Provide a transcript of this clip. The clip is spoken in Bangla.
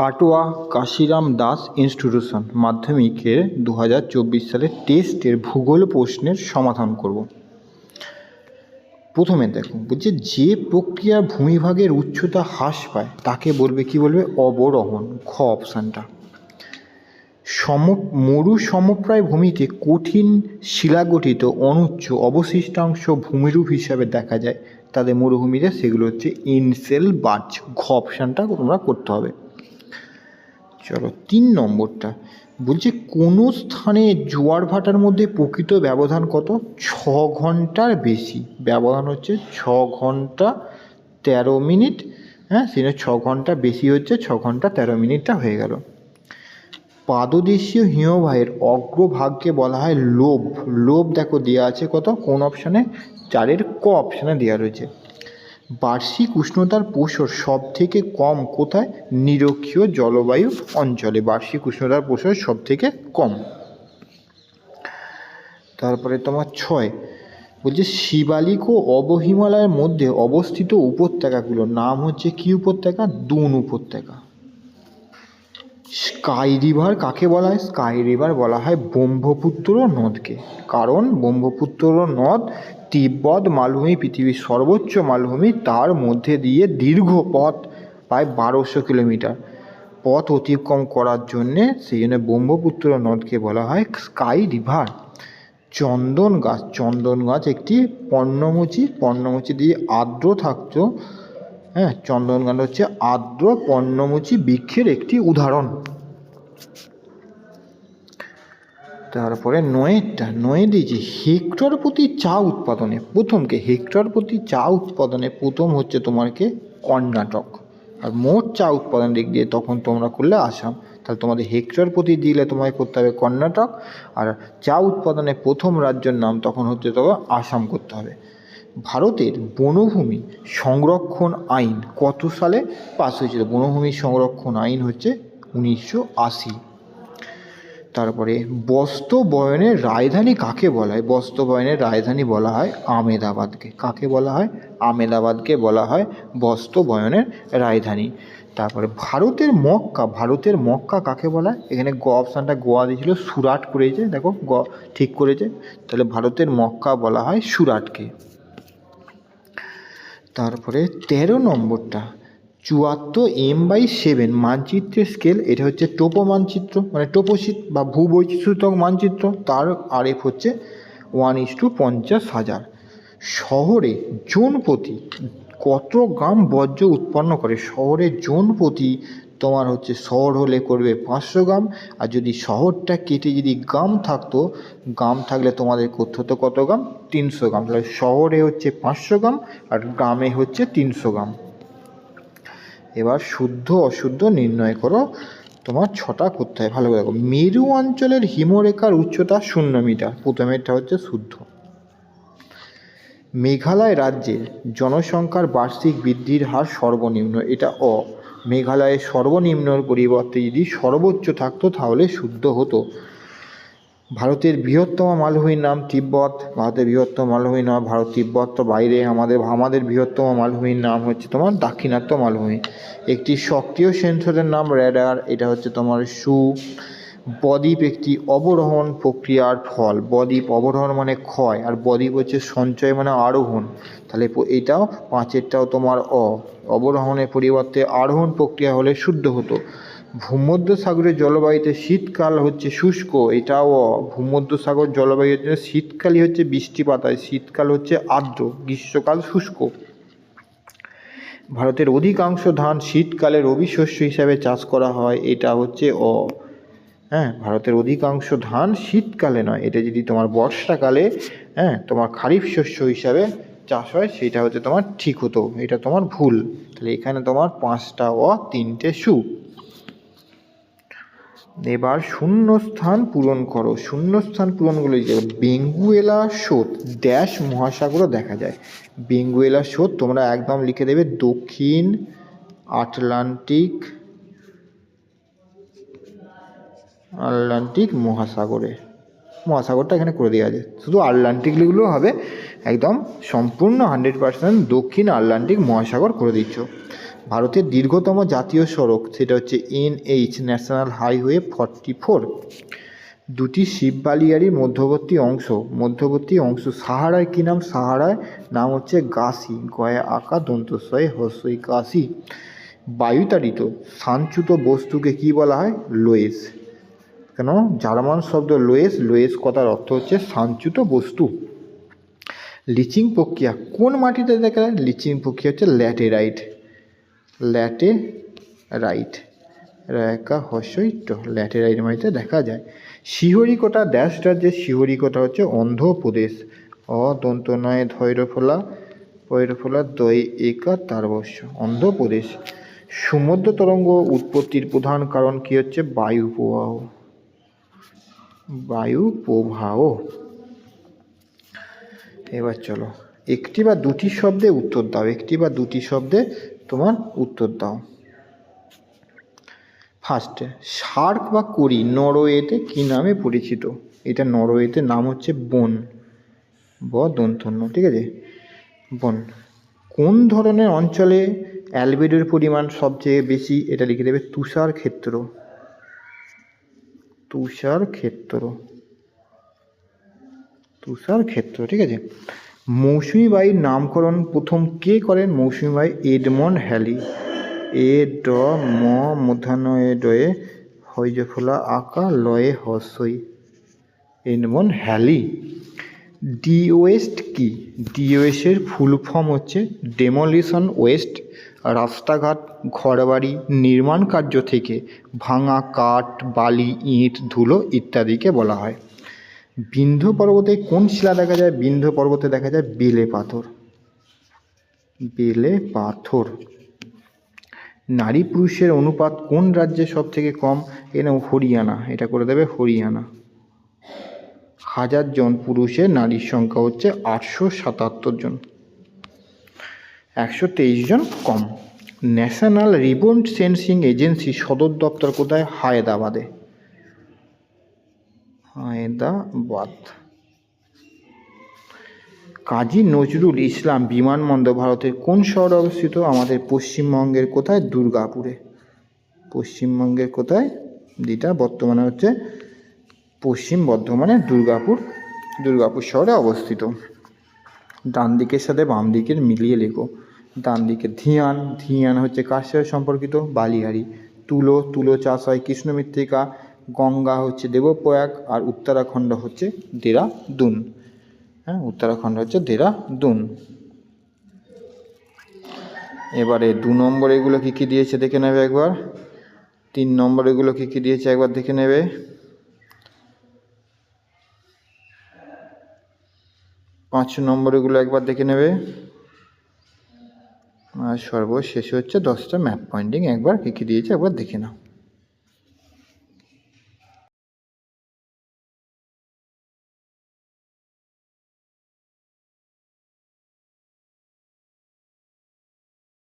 কাটোয়া কাশিরাম দাস ইনস্টিটিউশন মাধ্যমিকের দু হাজার চব্বিশ সালের টেস্টের ভূগোল প্রশ্নের সমাধান করব। প্রথমে দেখো, বলছে যে প্রক্রিয়ার ভূমিভাগের উচ্চতা হ্রাস পায়, তাকে বলবে কি বলবে? অবরোহণ খ অপশানটা সম, মরু সমপ্রায় ভূমিতে কঠিন শিলাগঠিত অনুচ্চ অবশিষ্টাংশ ভূমিরূপ হিসাবে দেখা যায়। তাদের মরুভূমিতে সেগুলো হচ্ছে ইনসেল বাচ ঘ অপশানটা তোমরা করতে হবে। চলো তিন নম্বরটা। বলছে, কোনো স্থানে জোয়ার ভাটার মধ্যে প্রকৃত ব্যবধান কত? ছ ঘণ্টার বেশি। ব্যবধান হচ্ছে ছ ঘণ্টা তেরো মিনিট। হ্যাঁ সেখানে ছ ঘণ্টা বেশি হচ্ছে, ছ ঘণ্টা তেরো মিনিটটা হয়ে গেল। পাদদেশীয় হিমবাহের অগ্রভাগকে বলা হয় লোভ। লোভ দেখো দেওয়া আছে কত? কোন অপশানে চারের ক অপশানে দেওয়া রয়েছে। বার্ষিক উষ্ণতার প্রসর সব থেকে কম কোথায়? নিরক্ষীয় জলবায়ু অঞ্চলে বার্ষিক উষ্ণতার প্রসর সব থেকে কম। তারপরে তোমার ছয়, বলছে শিবালিক ও অবহিমালয়ের মধ্যে অবস্থিত উপত্যকাগুলোর নাম হচ্ছে কি উপত্যকা? দুন উপত্যকা। স্কাই রিভার কাকে বলা হয়? স্কাই রিভার বলা হয় ব্রহ্মপুত্র নদকে। কারণ ব্রহ্মপুত্র নদ তিব্বত মালভূমি, পৃথিবীর সর্বোচ্চ মালভূমি, তার মধ্যে দিয়ে দীর্ঘ পথ, প্রায় বারোশো কিলোমিটার পথ অতিক্রম করার জন্যে সেই জন্য ব্রহ্মপুত্র নদকে বলা হয় স্কাই রিভার চন্দন গাছ চন্দন গাছ একটি পর্ণমোচী পর্ণমোচী দিয়ে আর্দ্র থাকতো। হ্যাঁ চন্দন গাছ হচ্ছে আর্দ্র পর্ণমোচী বৃক্ষের একটি উদাহরণ। তারপরে নয়েরটা নয়ে দিয়েছি হেক্টর প্রতি চা উৎপাদনে, প্রথমকে হেক্টর প্রতি চা উৎপাদনে প্রথম হচ্ছে তোমারকে কর্ণাটক। আর মোট চা উৎপাদন দিক দিয়ে তখন তোমরা করলে আসাম, তাহলে তোমাদের হেক্টর প্রতি দিলে তোমায় করতে হবে কর্ণাটক, আর চা উৎপাদনে প্রথম রাজ্যের নাম তখন হচ্ছে তবে আসাম করতে হবে। ভারতের বনভূমি সংরক্ষণ আইন কত সালে পাস হয়েছিল? বনভূমি সংরক্ষণ আইন হচ্ছে উনিশশো আশি। তারপরে বস্ত্রবয়নের রাজধানী কাকে বলা হয়? বস্ত্রবয়নের রাজধানী বলা হয় আমেদাবাদকে। কাকে বলা হয়? আমেদাবাদকে বলা হয় বস্ত্রবয়নের রাজধানী। তারপরে ভারতের মক্কা ভারতের মক্কা কাকে বলা হয়? এখানে গ অপশানটা গোয়া দিয়েছিল, সুরাট করেছে। দেখো, গ ঠিক করেছে। তাহলে ভারতের মক্কা বলা হয় সুরাটকে। তারপরে তেরো নম্বরটা, চুয়াত্তর এম বাই সেভেন মানচিত্রের স্কেল এটা হচ্ছে টোপো মানচিত্র মানে টোপোশিট বা ভূবৈচিত্রক মানচিত্র, তার আরএফ হচ্ছে ওয়ান ইস টু পঞ্চাশ হাজার। শহরে জোন প্রতি কত গ্রাম বর্জ্য উৎপন্ন করে? শহরে জোনপতি তোমার হচ্ছে শহর হলে করবে পাঁচশো গ্রাম, আর যদি শহরটা কেটে যদি গ্রাম থাকতো, গ্রাম থাকলে তোমাদের করতে হতো কত গ্রাম? তিনশো গ্রাম। তাহলে শহরে হচ্ছে পাঁচশো গ্রাম, আর গ্রামে হচ্ছে তিনশো গ্রাম। এবার শুদ্ধ অশুদ্ধ নির্ণয় করো, তোমার ছটা করতে হয়, ভালো করে দেখো। মেরু অঞ্চলের হিমরেখার উচ্চতা শূন্য মিটার, প্রথমেরটা হচ্ছে শুদ্ধ। মেঘালয় রাজ্যের জনসংখ্যার বার্ষিক বৃদ্ধির হার সর্বনিম্ন, এটা অ। মেঘালয়ের সর্বনিম্নর পরিবর্তে যদি সর্বোচ্চ থাকতো, তাহলে শুদ্ধ হতো। ভারতের বৃহত্তম মালভূমির নাম তিব্বত। ভারতের বৃহত্তম মালভূমির নাম ভারত তিব্বত। তো বাইরে আমাদের আমাদের বৃহত্তম মালভূমির নাম হচ্ছে তোমার দাক্ষিণাত্য মালভূমি। একটি সক্রিয় সেন্সরের নাম র্যাডার এটা হচ্ছে তোমার সু বদ্বীপ একটি অবরোহণ প্রক্রিয়ার ফল। বদ্বীপ অবরোহণ মানে ক্ষয়, আর বদ্বীপ হচ্ছে সঞ্চয় মানে আরোহণ। তাহলে এটাও পাঁচেরটাও তোমার অ। অবরোহণের পরিবর্তে আরোহণ প্রক্রিয়া হলে শুদ্ধ হতো। ভূমধ্যসাগরের জলবায়ুতে শীতকাল হচ্ছে শুষ্ক, এটাও ভূমধ্যসাগর জলবায়ুর জন্য শীতকালই হচ্ছে বৃষ্টিপাত হয় শীতকাল হচ্ছে আর্দ্র, গ্রীষ্মকাল শুষ্ক। ভারতের অধিকাংশ ধান শীতকালে রবি শস্য হিসাবে চাষ করা হয়, এটা হচ্ছে অ। হ্যাঁ ভারতের অধিকাংশ ধান শীতকালে নয়। এটা যদি তোমার বর্ষাকালে হ্যাঁ তোমার খারিফ শস্য হিসাবে চাষ হয়, সেটা হচ্ছে তোমার ঠিক হতো। এটা তোমার ভুল। তাহলে এখানে তোমার পাঁচটা অ তিনটে সু। এবার শূন্যস্থান পূরণ করো। শূন্যস্থান পূরণগুলো যে বেঙ্গুয়েলা স্রোত, ড্যাশ মহাসাগরও দেখা যায়। বেঙ্গুয়েলা স্রোত তোমরা একদম লিখে দেবে দক্ষিণ আটলান্টিক আটলান্টিক মহাসাগরে। মহাসাগরটা এখানে করে দেওয়া আছে। শুধু আটলান্টিক লিখলেও হবে, একদম সম্পূর্ণ হান্ড্রেড পার্সেন্ট দক্ষিণ আটলান্টিক মহাসাগর করে দিচ্ছ। ভারতের দীর্ঘতম জাতীয় সড়ক, সেটা হচ্ছে NH, national highway forty four. দুটি শিব বালিয়ারির মধ্যবর্তী অংশ মধ্যবর্তী অংশ সাহারায়, কী নাম? সাহারায়, নাম হচ্ছে গাসি, গয়া আঁকা, দন্তস্বয়ে হস্যই কাশি। বায়ুতাড়িত, সাঞ্চুত বস্তুকে কি বলা হয়? লোয়েস। কেন? জার্মান শব্দ লোয়েস লোয়েস কথার অর্থ হচ্ছে সাঞ্চুত বস্তু। লিচিং প্রক্রিয়া, কোন মাটিতে দেখা যায়? লিচিং প্রক্রিয়া হচ্ছে ল্যাটেরাইট। ল্যাটেরাইট। রেখা হস্যই ট ল্যাটেরাইট মাটিতে দেখা যায়। শিহরিকোটা ড্যাশ রাজ্যের শিহরিকোটা হচ্ছে অন্ধ্রপ্রদেশ। অ দন্ত নয় ধৈর্যফলা পৈরফলা দই একা তারবস্য অন্ধ্রপ্রদেশ। সমুদ্র তরঙ্গ উৎপত্তির প্রধান কারণ কি হচ্ছে? বায়ু প্রবাহ। বায়ু প্রবাহ। এবার চলো, একটি বা দুটি শব্দে উত্তর দাও, একটি বা দুটি শব্দে তোমার উত্তর দাও। ফার্স্টে শার্ক বা কুড়ি নরওয়েতে কী নামে পরিচিত? এটা নরওয়েতে নাম হচ্ছে বন, ব দন্তন্য, ঠিক আছে? বন, কোন ধরনের অঞ্চলে অ্যালবেডোর পরিমাণ সবচেয়ে বেশি? এটা লিখে দেবে তুষার ক্ষেত্র তুষার ক্ষেত্র। তুষার ক্ষেত্র, ঠিক আছে? মৌসুমী বায়ুর নামকরণ প্রথম কে করেন? মৌসুমী বায়ু এডমন্ড হ্যালি। এ ড ম এ ডয়ে হৈজফলা আকা লয়ে হসই। Edmund Halley. ডি ওয়েস্ট কি? ডি ওয়েস্টের ফুল ফর্ম হচ্ছে ডেমলিশন ওয়েস্ট। রাস্তাঘাট, ঘরবাড়ি, নির্মাণ কার্য থেকে ভাঙা কাঠ, বালি, ইট, ধুলো ইত্যাদিকে বলা হয়। বিন্ধ্য পর্বতে কোন শিলা দেখা যায়? বিন্ধ্য পর্বতে দেখা যায় বেলে পাথর। বেলে পাথর। নারী পুরুষের অনুপাত কোন রাজ্যে সব থেকে কম? এ এনে হরিয়ানা, এটা করে দেবে হরিয়ানা। হাজার জন পুরুষের নারীর সংখ্যা হচ্ছে আটশো সাতাত্তর জন। একশো তেইশ জন কম। ন্যাশনাল রিমোট সেন্সিং এজেন্সি সদর দপ্তর কোথায়? হায়দ্রাবাদে। হায়দ্রাবাদ। কাজী নজরুল ইসলাম বিমানবন্দর ভারতের কোন শহরে অবস্থিত? আমাদের পশ্চিমবঙ্গের কোথায়? দুর্গাপুরে। পশ্চিমবঙ্গের কোথায়? যেটা বর্তমানে হচ্ছে পশ্চিম বর্ধমানে দুর্গাপুর দুর্গাপুর শহরে অবস্থিত। ডান দিকের সাথে বাম দিকের মিলিয়ে লেখো। ডান দিকে ধিয়ান ধিয়ান হচ্ছে সাথে সম্পর্কিত? বালিহারি। তুলো তুলো চাষ হয় কৃষ্ণ মৃত্তিকা গঙ্গা হচ্ছে দেবপ্রয়াগ আর উত্তরাখণ্ড হচ্ছে দেরাদুন। হ্যাঁ উত্তরাখণ্ড হচ্ছে দেরাদুন। এবারে দু নম্বর এগুলো কী কী দিয়েছে দেখে নেবে একবার? তিন নম্বর এগুলো কী কী দিয়েছে একবার দেখে নেবে? পাঁচ নম্বর এগুলো একবার দেখে নেবে। আর সর্বশেষে হচ্ছে দশটা ম্যাপ পয়েন্টিং একবার কী কী দিয়েছে একবার দেখে নাও।